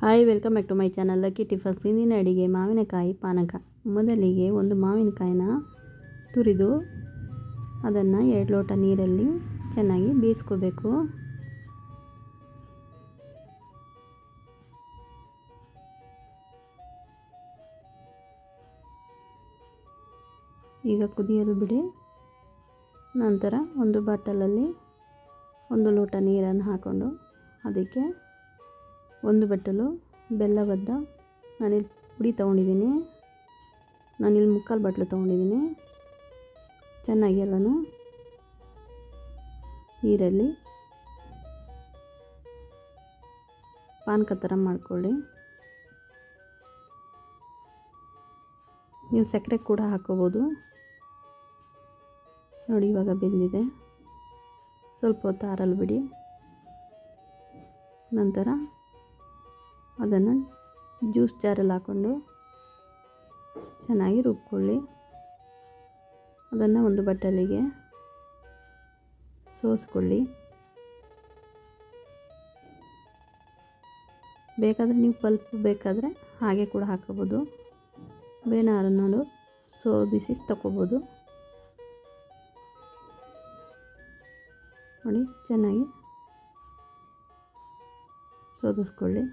Hi, welcome back to my channel lucky tiffins. ಇಂದಿನ ಅಡಿಗೆ ಮಾವಿನಕಾಯಿ ಪಾನಕ. ಮೊದಲಿಗೆ ಒಂದು ಮಾವಿನಕಾಯಿನ ತುರಿದು ಅದನ್ನು ಎರಡು ಲೋಟ ನೀರಲ್ಲಿ ಚೆನ್ನಾಗಿ ಬೇಯಿಸ್ಕೋಬೇಕು. ಈಗ ಕುದಿಯಲು ಬಿಡಿ. ನಂತರ ಒಂದು ಬಾಟಲಲ್ಲಿ ಒಂದು ಲೋಟ ನೀರನ್ನು ಹಾಕ್ಕೊಂಡು ಅದಕ್ಕೆ ಒಂದು ಬಟ್ಟಲು ಬೆಲ್ಲ ಬದ್ದ ನಾನಿಲ್ಲಿ ಪುಡಿ ತೊಗೊಂಡಿದ್ದೀನಿ. ನಾನಿಲ್ಲಿ ಮುಕ್ಕಾಲು ಬಟ್ಲು ತೊಗೊಂಡಿದ್ದೀನಿ. ಚೆನ್ನಾಗಿ ಎಲ್ಲನೂ ನೀರಲ್ಲಿ ಪಾನಕ ಥರ ಮಾಡಿಕೊಳ್ಳಿ. ನೀವು ಸಕ್ಕರೆ ಕೂಡ ಹಾಕೋಬೋದು. ನೋಡಿ ಇವಾಗ ಬೆಂದಿದೆ. ಸ್ವಲ್ಪ ಹೊತ್ತು ಆರಲು ಬಿಡಿ ನಂತರ ಅದನ್ನು ಜ್ಯೂಸ್ ಜಾರಲ್ಲಿ ಹಾಕ್ಕೊಂಡು ಚೆನ್ನಾಗಿ ರುಬ್ಕೊಳ್ಳಿ. ಅದನ್ನು ಒಂದು ಬಟ್ಟಲಿಗೆ ಸೋಸ್ಕೊಳ್ಳಿ. ಬೇಕಾದರೆ ನೀವು ಪಲ್ಪ್ ಬೇಕಾದರೆ ಹಾಗೆ ಕೂಡ ಹಾಕೋಬೋದು ಬೇನಾರನ್ನು ಸೋದಿಸಿ ತಗೋಬೋದು ನೋಡಿ, ಚೆನ್ನಾಗಿ ಸೋದಿಸ್ಕೊಳ್ಳಿ.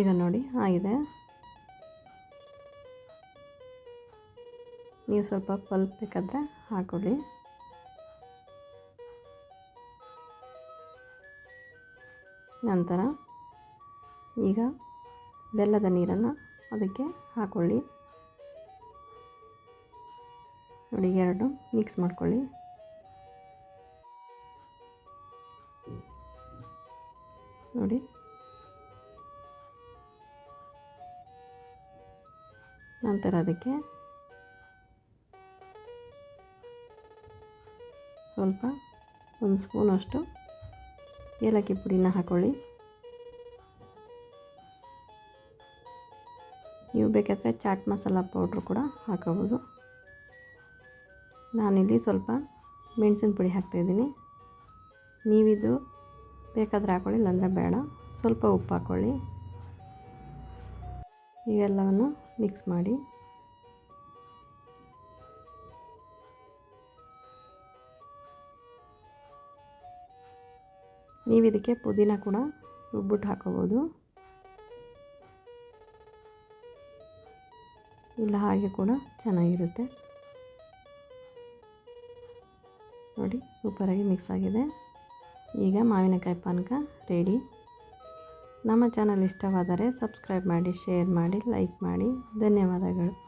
ಈಗ ನೋಡಿ, ಆಗಿದೆ. ನೀವು ಸ್ವಲ್ಪ ಪಲ್ಪ್ ಬೇಕಾದರೆ ಹಾಕೊಳ್ಳಿ. ನಂತರ ಈಗ ಬೆಲ್ಲದ ನೀರನ್ನು ಅದಕ್ಕೆ ಹಾಕೊಳ್ಳಿ. ನೋಡಿ, ಎರಡು ಮಿಕ್ಸ್ ಮಾಡ್ಕೊಳ್ಳಿ. ನೋಡಿ ನಂತರ ಅದಕ್ಕೆ ಸ್ವಲ್ಪ ಒಂದು ಸ್ಪೂನಷ್ಟು ಏಲಕ್ಕಿ ಪುಡಿನ ಹಾಕೊಳ್ಳಿ. ನೀವು ಬೇಕಾದರೆ ಚಾಟ್ ಮಸಾಲ ಪೌಡ್ರ್ ಕೂಡ ಹಾಕೋಬೋದು. ನಾನಿಲ್ಲಿ ಸ್ವಲ್ಪ ಮೆಣಸಿನ ಪುಡಿ ಹಾಕ್ತಾಯಿದ್ದೀನಿ ನೀವಿದು ಬೇಕಾದರೆ ಹಾಕೊಳ್ಳಿ, ಇಲ್ಲಾಂದರೆ ಬೇಡ. ಸ್ವಲ್ಪ ಉಪ್ಪು ಹಾಕ್ಕೊಳ್ಳಿ ಇವೆಲ್ಲವನ್ನು ಮಿಕ್ಸ್ ಮಾಡಿ. ನೀವು ಇದಕ್ಕೆ ಪುದೀನ ಕೂಡ ರುಬ್ಬಿಟ್ಟು ಹಾಕೋಬೋದು. ಇಲ್ಲ ಹಾಗೆ ಕೂಡ ಚೆನ್ನಾಗಿರುತ್ತೆ. ನೋಡಿ ಸೂಪರಾಗಿ ಮಿಕ್ಸ್ ಆಗಿದೆ. ಈಗ ಮಾವಿನಕಾಯಿ ಪಾನಕ ರೆಡಿ ನಮ್ಮ ಚಾನಲ್ ಇಷ್ಟವಾದರೆ ಸಬ್ಸ್ಕ್ರೈಬ್ ಮಾಡಿ ಶೇರ್ ಮಾಡಿ ಲೈಕ್ ಮಾಡಿ. ಧನ್ಯವಾದಗಳು.